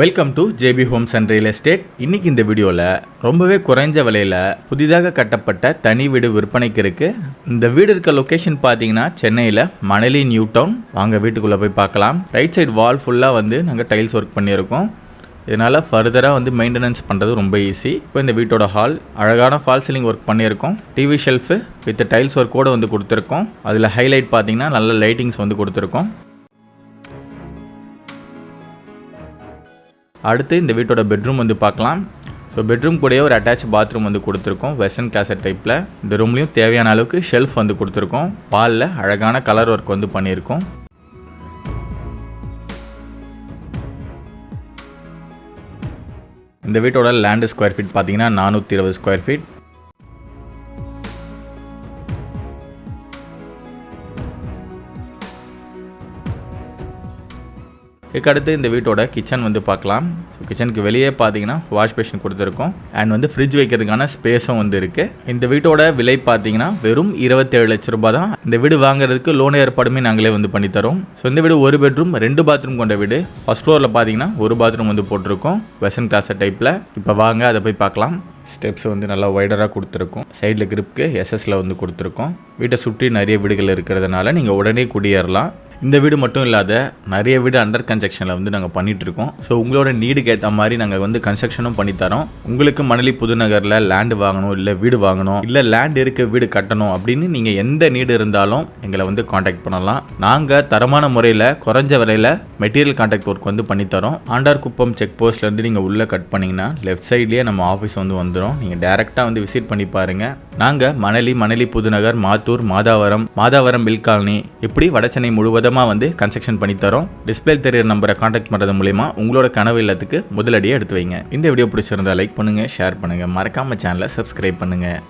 Welcome to JP Homes and real estate இன்னைக்கு இந்த வீடியோவில் ரொம்பவே குறைஞ்ச விலையில் புதிதாக கட்டப்பட்ட தனி வீடு விற்பனைக்கு இருக்கு. இந்த வீடு இருக்க லொக்கேஷன் பார்த்தீங்கன்னா சென்னையில் மணலி நியூ டவுன் வாங்க வீட்டுக்குள்ளே போய் பார்க்கலாம். ரைட் சைடு வால் ஃபுல்லாக வந்து நாங்கள் டைல்ஸ் ஒர்க் பண்ணியிருக்கோம். இதனால் ஃபர்தராக வந்து மெயின்டெனன்ஸ் பண்ணுறது ரொம்ப ஈஸி இப்போ இந்த வீட்டோட ஹால் அழகான ஃபால் சீலிங் ஒர்க் பண்ணியிருக்கோம். டிவி ஷெல்ஃபு வித் டைல்ஸ் ஒர்க்கோடு வந்து கொடுத்துருக்கோம். அதில் ஹைலைட் பார்த்தீங்கன்னா நல்ல லைட்டிங்ஸ் வந்து கொடுத்துருக்கோம். அடுத்து இந்த வீட்டோட பெட்ரூம் வந்து பார்க்கலாம். ஸோ பெட்ரூம் கூடயே ஒரு அட்டாச் பாத்ரூம் வந்து கொடுத்துருக்கோம். வெஸ்டர்ன் கிளாசட் டைப்பில் இந்த ரூம்லேயும் தேவையான அளவுக்கு ஷெல்ஃப் வந்து கொடுத்துருக்கோம். பாலில் அழகான கலர் ஒர்க் வந்து பண்ணியிருக்கோம். இந்த வீட்டோட லேண்டு ஸ்கொயர் ஃபீட் பார்த்தீங்கன்னா நானூற்றி இருபது ஸ்கொயர் ஃபீட் இதுக்கடுத்து இந்த வீட்டோட கிச்சன் வந்து பார்க்கலாம். ஸோ கிச்சனுக்கு வெளியே பார்த்தீங்கன்னா வாஷ் பேஷன் கொடுத்துருக்கோம். அண்ட் வந்து ஃப்ரிட்ஜ் வைக்கிறதுக்கான ஸ்பேஸும் வந்து இருக்குது இந்த வீட்டோட விலை பார்த்தீங்கன்னா வெறும் இருபத்தேழு லட்ச ரூபாய் தான். இந்த வீடு வாங்குறதுக்கு லோன் ஏற்பாடுமே நாங்களே வந்து பண்ணித்தரோம் ஸோ இந்த வீடு ஒரு பெட்ரூம் ரெண்டு பாத்ரூம் கொண்ட வீடு. ஃபஸ்ட் ஃப்ளோரில் பார்த்தீங்கன்னா ஒரு பாத்ரூம் வந்து போட்டிருக்கோம். வெஸ்டர்ன் கிளாஸ் டைப்பில் இப்போ வாங்க அதை போய் பார்க்கலாம். ஸ்டெப்ஸ் வந்து நல்லா ஒய்டராக கொடுத்துருக்கோம். சைடில் கிரிப்க்கு எஸ்எஸ்ல வந்து கொடுத்துருக்கோம். வீட்டை சுற்றி நிறைய வீடுகள் இருக்கிறதுனால நீங்கள் உடனே குடியேறலாம். இந்த வீடு மட்டும் இல்லாத நிறைய வீடு அண்டர் கன்ஸ்ட்ரக்ஷனில் வந்து நாங்கள் பண்ணிகிட்ருக்கோம் இருக்கோம் ஸோ உங்களோட நீடுக்கு ஏற்ற மாதிரி நாங்கள் வந்து கன்ஸ்ட்ரக்ஷனும் பண்ணித்தரோம் உங்களுக்கு மணலி புதுநகரில் லேண்டு வாங்கணும் இல்லை வீடு வாங்கணும் இல்லை லேண்ட் இருக்க வீடு கட்டணும் அப்படின்னு நீங்கள் எந்த நீடு இருந்தாலும் எங்களை வந்து காண்டாக்ட் பண்ணலாம். நாங்கள் தரமான முறையில் குறைஞ்ச விலையில் மெட்டீரியல் கான்ட்ராக்ட் ஒர்க் வந்து பண்ணித்தரோம் ஆண்டார் குப்பம் செக் போஸ்ட்லேருந்து நீங்கள் உள்ளே கட் பண்ணிங்கன்னா லெஃப்ட் சைட்லேயே நம்ம ஆஃபீஸ் வந்து வந்துடும் நீங்கள் டேரெக்டாக வந்து விசிட் பண்ணி பாருங்கள் நாங்கள் மணலி மணலி புதுநகர் மாத்தூர் மாதாவரம் மாதாவரம் பில் காலனி இப்படி முழுவதும் முழுவதுமாக வந்து கன்ஸ்ட்ரக்ஷன் பண்ணி தரோம். டிஸ்பிளே தெரியற நம்பரை காண்டாக்ட் பண்ணுறது மூலிமா உங்களோட கனவு இல்லத்துக்கு முதலடியாக எடுத்து வைங்க. இந்த வீடியோ பிடிச்சிருந்தா லைக் பண்ணுங்கள் ஷேர் பண்ணுங்கள் மறக்காம சேனலை சப்ஸ்கிரைப் பண்ணுங்கள்